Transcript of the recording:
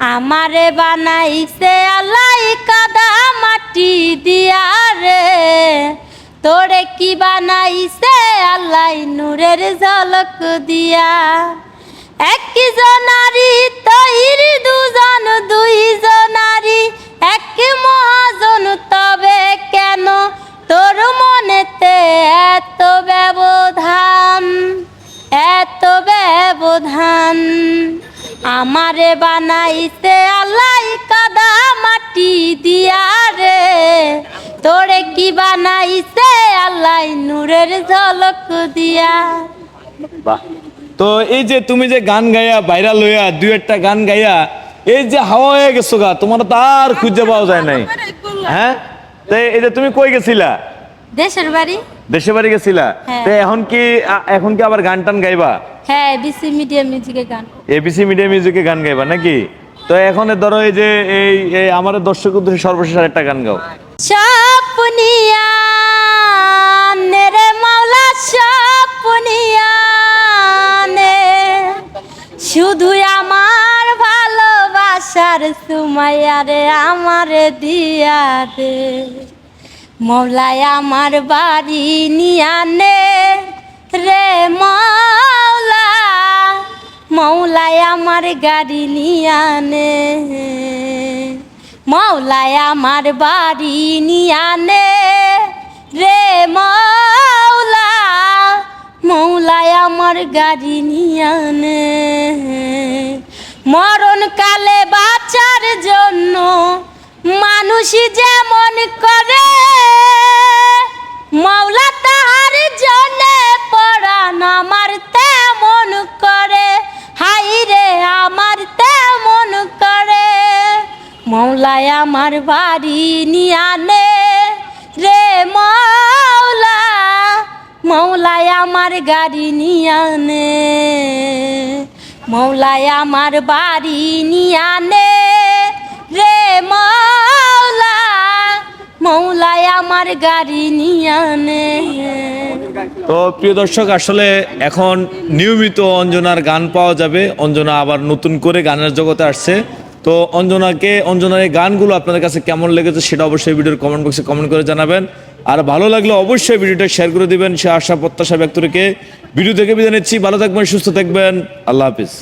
আমারে বানাইছে আলাই কাদা মাটি দিয়া রে। তোরে কি বানাইছে আল্লাহ নূরের ঝলক দিয়া। একজন জনারি তৈরি দুজন আমারে বানাইছে আল্লাহ কাদা মাটি দিয়া রে। তোরে কি বানাইছে আল্লাহ নূরের ঝলক দিয়া। বাহ। তো এই যে তুমি যে গান গাইয়া ভাইরাল হইয়া দুই একটা গান গাইয়া এই যে হাওয়া হয়ে গেছো গা তোমার তো আর খুঁজে পাওয়া যায় নাই। হ্যাঁ? তো এই যে তুমি কই গেছিলা? দেশের বাড়ি। দেশে বাড়ি গেছিলা? হ্যাঁ। তো এখন কি এখন কি আবার গান টান গাইবা? হ্যাঁ বিসি মিডিয়া মিউজিকের গান। এবিসি মিডিয়া মিউজিকে গান গাইবা নাকি? তো এখন ধরো এই যে এই আমার দর্শক উদ্দেশ্যে সর্বশেষ একটা গান গাও। সপনিয়ানে রে মাওলা সপনিয়ানে শুধু আমার ভালোবাসার সুমাইয়া রে আমারে দিয়া দে মৌলায় আমার বাড়ি নিয়ানে রে মৌলা মৌলায় আমার গাড়ি নিয়ানে মৌলায় আমার বাড়ি নিয়ানে রে মৌলা মৌলায় আমার গাড়ি নিয়ানে মরণ কালে বাঁচার জন্য মানুষ যেমন করে মৌলায় আমার বাড়ি নিয়ানে রে মৌলা। মৌলায় আমার গাড়ি নিয়ানে মৌলায় আমার বাড়ি নিয়ানে রে মৌলা। মৌলায় আমার গাড়ি নিয়ানে তো প্রিয় দর্শক, আসলে এখন নিয়মিত অঞ্জনার গান পাওয়া যাবে। অঞ্জনা আবার নতুন করে গানের জগতে আসছে। তো অঞ্জনাকে, অঞ্জনার এই গানগুলো আপনাদের কাছে কেমন লেগেছে সেটা অবশ্যই ভিডিওর কমেন্ট বক্সে কমেন্ট করে জানাবেন। আর ভালো লাগলে অবশ্যই ভিডিওটা শেয়ার করে দিবেন, সে আশা, প্রত্যাশা ব্যক্ত রেখে। ভিডিও থেকে বিদায় নিচ্ছি, ভালো থাকবেন, সুস্থ থাকবেন, আল্লাহ হাফিজ।